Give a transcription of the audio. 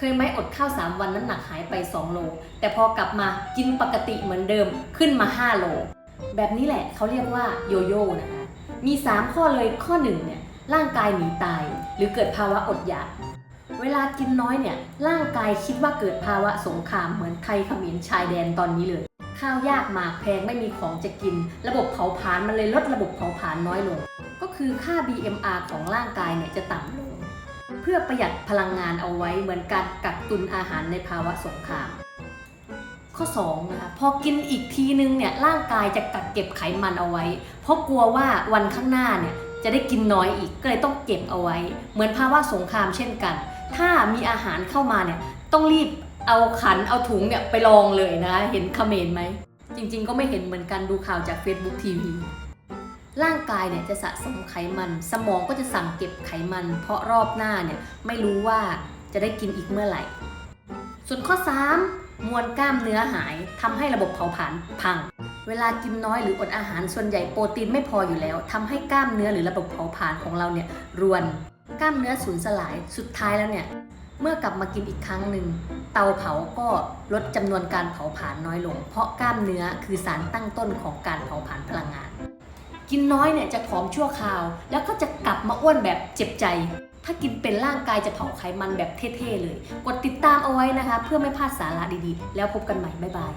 เคยไหมอดข้าว 3 วันน้ำหนักหายไป 2 โล แต่พอกลับมากินปกติเหมือนเดิมขึ้นมา 5 โล แบบนี้แหละเขาเรียกว่าโยโย่นะคะมี 3 ข้อเลยข้อ1เนี่ยร่างกายหนีตาย หรือเกิดภาวะอดอยากเวลากินน้อยเนี่ยร่างกายคิดว่าเกิดภาวะสงครามเหมือนไทยเขมรชายแดนตอนนี้เลย ข้าวยากหมากแพงไม่มีของจะกิน ระบบเผาผลาญมันเลยลดระบบเผาผลาญน้อยลง ก็คือค่า BMR ของร่างกายเนี่ยจะต่ำลง พื่อประหยัดพลังงานเอาไว้เหมือนการกักตุนอาหารในภาวะสงคราม ข้อ2นะคะพอกินอีกทีนึงเนี่ยร่างกายจะกักเก็บไขมันเอาไว้ เพราะกลัวว่าวันข้างหน้าเนี่ยจะได้กินน้อยอีกก็เลยต้องเก็บเอาไว้ เหมือนภาวะสงครามเช่นกัน ถ้ามีอาหารเข้ามาเนี่ยต้องรีบเอาขันเอาถุงเนี่ยไปลองเลยนะ เห็นคอมเขมนต์ไหม จริงๆ ก็ไม่เห็นเหมือนกันดูข่าวจาก Facebook TV ร่างกายเนี่ยจะสะสมไขมัน สมองก็จะสั่งเก็บไขมัน เพราะรอบหน้าเนี่ยไม่รู้ว่าจะได้กินอีกเมื่อไหร่ ส่วนข้อ 3 มวลกล้ามเนื้อหายทำให้ระบบเผาผลาญพัง เวลากินน้อยหรืออดอาหารส่วนใหญ่โปรตีนไม่พออยู่แล้วทำให้กล้ามเนื้อหรือระบบเผาผลาญของเราเนี่ยรวน กล้ามเนื้อสูญสลายสุดท้ายแล้วเนี่ยเมื่อกลับมากินอีกครั้งหนึ่งเตาเผาก็ลดจำนวนการเผาผลาญน้อยลง เพราะกล้ามเนื้อคือสารตั้งต้นของการเผาผลาญพลังงาน กินน้อยเนี่ยจะผอมชั่วคราว แล้วก็จะกลับมาอ้วนแบบเจ็บใจ ถ้ากินเป็นร่างกายจะเผาไขมันแบบเท่ๆเลย กดติดตามเอาไว้นะคะ เพื่อไม่พลาดสาระดีๆ แล้วพบกันใหม่บ๊ายบาย